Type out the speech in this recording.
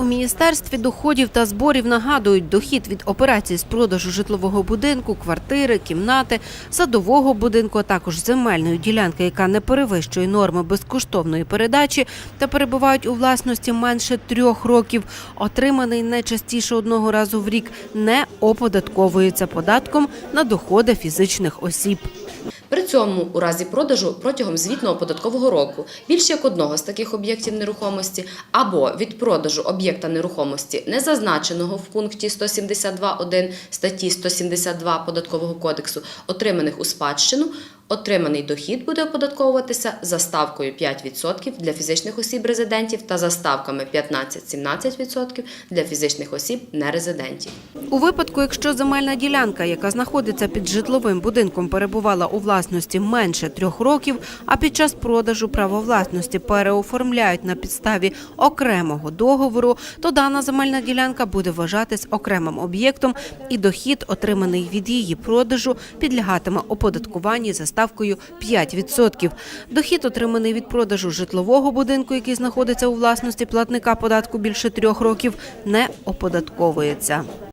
У міністерстві доходів та зборів нагадують, дохід від операцій з продажу житлового будинку, квартири, кімнати, садового будинку, а також земельної ділянки, яка не перевищує норми безкоштовної передачі та перебувають у власності менше трьох років, отриманий не частіше одного разу в рік, не оподатковується податком на доходи фізичних осіб. При цьому у разі продажу протягом звітного податкового року більше як одного з таких об'єктів нерухомості або від продажу об'єкта нерухомості, не зазначеного в пункті 172.1 статті 172 податкового кодексу, отриманих у спадщину, отриманий дохід буде оподатковуватися за ставкою 5% для фізичних осіб резидентів та за ставками 15-17% для фізичних осіб нерезидентів. У випадку, якщо земельна ділянка, яка знаходиться під житловим будинком, перебувала у власності менше трьох років, а під час продажу право власності переоформляють на підставі окремого договору, то дана земельна ділянка буде вважатись окремим об'єктом, і дохід, отриманий від її продажу, підлягатиме оподаткуванні за ставкою 5%. Дохід, отриманий від продажу житлового будинку, який знаходиться у власності платника податку більше трьох років, не оподатковується.